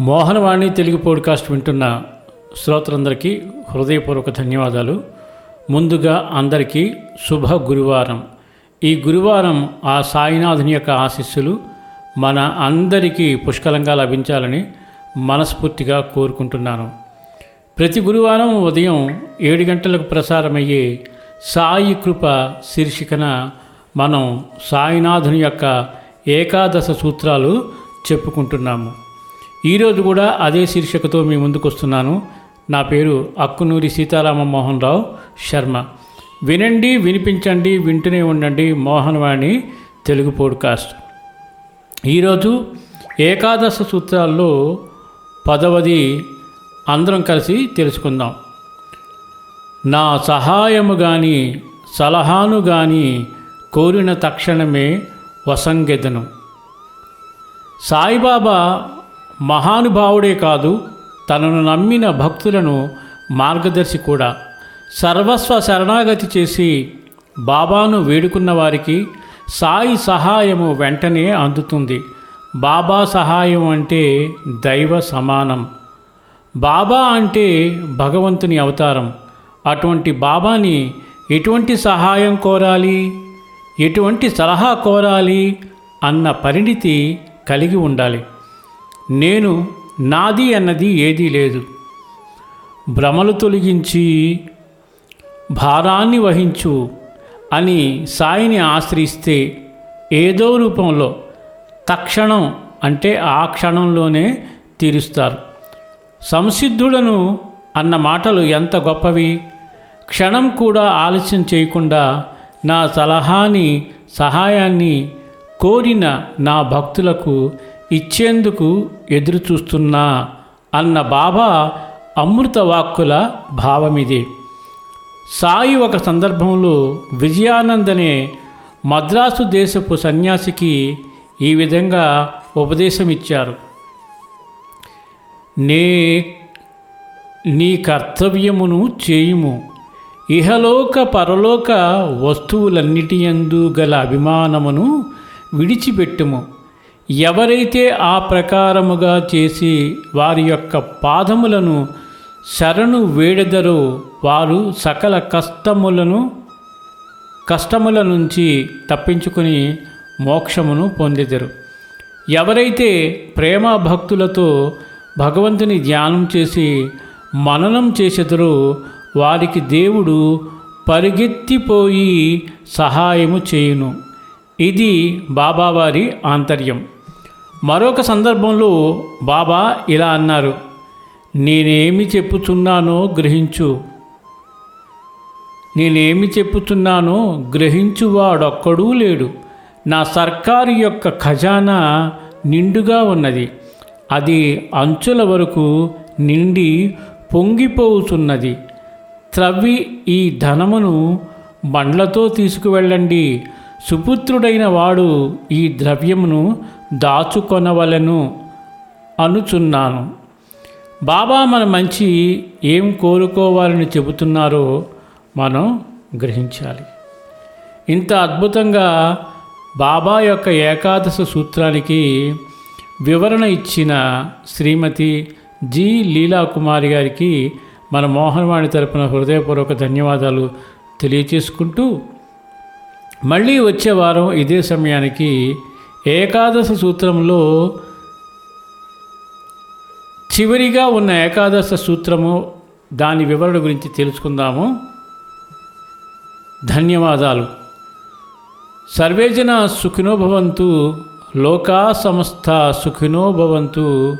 Mohanavani Telugu podcast వింటున్న శ్రోతలందరికీ హృదయపూర్వక ధన్యవాదాలు. ముందుగా అందరికీ శుభ గురువారం. ఈ గురువారం ఆ సాయినాథుని యొక్క ఆశీస్సులు మన అందరికీ పుష్కలంగా లభించాలని మనస్ఫూర్తిగా కోరుకుంటున్నాను. ప్రతి గురువారం ఉదయం ఏడు గంటలకు ప్రసారమయ్యే సాయి కృప శీర్షికన మనం సాయినాథుని యొక్క ఏకాదశ సూత్రాలు చెప్పుకుంటున్నాము. ఈరోజు కూడా అదే శీర్షికతో మీ ముందుకు వస్తున్నాను నా పేరు అక్కునూరి సీతారామ మోహన్ రావు శర్మ. వినండి వినిపించండి వింటూనే ఉండండి మోహన్వాణి తెలుగు పోడ్కాస్ట్. ఈరోజు ఏకాదశ సూత్రాల్లో పదవది అందరం కలిసి తెలుసుకుందాం. నా సహాయము గాని సలహాను గాని కోరిన తక్షణమే వసంగెదను. సాయిబాబా మహానుభావుడే కాదు తనను నమ్మిన భక్తులను మార్గదర్శి కూడా. సర్వస్వ శరణాగతి చేసి బాబాను వేడుకున్న వారికి సాయి సహాయము వెంటనే అందుతుంది. బాబా సహాయం అంటే దైవ సమానం. బాబా అంటే భగవంతుని అవతారం. అటువంటి బాబాని ఎటువంటి సహాయం కోరాలి? ఎటువంటి సలహా కోరాలి? అన్న పరిణితి కలిగి ఉండాలి. నేను నాది అన్నది ఏదీ లేదు. భ్రమలు తొలగించి భారాన్ని వహించు అని సాయిని ఆశ్రయిస్తే ఏదో రూపంలో తక్షణం అంటే ఆ క్షణంలోనే తీరుస్తారు. సంసిద్ధులను అన్న మాటలు ఎంత గొప్పవి? క్షణం కూడా ఆలస్యం చేయకుండా నా సలహాని సహాయాన్ని కోరిన నా భక్తులకు ఇచ్చేందుకు ఎదురు చూస్తున్నా అన్న బాబా అమృత వాక్కుల భావమిది. సాయి ఒక సందర్భంలో విజయానందనే మద్రాసు దేశపు సన్యాసికి ఈ విధంగా ఉపదేశం ఇచ్చారు నే నీ కర్తవ్యమును చేయుము. ఇహలోక పరలోక వస్తువులన్నిటి యందు గల అభిమానమును విడిచిపెట్టుము. ఎవరైతే ఆ ప్రకారముగా చేసి వారి యొక్క పాదములను శరణు వేడెదరో వారు సకల కష్టములను కష్టముల నుంచి తప్పించుకుని మోక్షమును పొందెదరు. ఎవరైతే ప్రేమ భక్తులతో భగవంతుని ధ్యానం చేసి మననం చేసెదరో వారికి దేవుడు పరిగెత్తిపోయి సహాయము చేయును. ఇది బాబావారి ఆంతర్యం. మరొక సందర్భంలో బాబా ఇలా అన్నారు నేనేమి చెప్పుచున్నానో గ్రహించు. నేనేమి చెప్పుచున్నానో గ్రహించువాడొక్కడూ లేడు. నా సర్కారు యొక్క ఖజానా నిండుగా ఉన్నది. అది అంచుల వరకు నిండి పొంగిపోవుచున్నది త్రవ్వి ఈ ధనమును బండ్లతో తీసుకువెళ్ళండి. సుపుత్రుడైన వాడు ఈ ద్రవ్యమును దాచుకొనవలెను అనుచున్నాను. బాబా మన మంచి ఏం కోరుకోవాలని చెబుతున్నారో మనం గ్రహించాలి. ఇంత అద్భుతంగా బాబా యొక్క ఏకాదశ సూత్రానికి వివరణ ఇచ్చిన శ్రీమతి జి లీలాకుమారి గారికి మన మోహన్వాణి తరపున హృదయపూర్వక ధన్యవాదాలు తెలియచేసుకుంటూ మళ్ళీ వచ్చే వారం ఇదే సమయానికి ఏకాదశ సూత్రంలో చివరిగా ఉన్న ఏకాదశ సూత్రము దాని వివరణ గురించి తెలుసుకుందాము. ధన్యవాదాలు. సర్వేజన సుఖినోభవంతు లోకా సమస్త సుఖినోభవంతు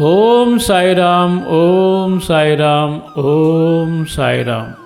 ఓం సాయిరాం ఓం సాయిరాం ఓం సాయిరాం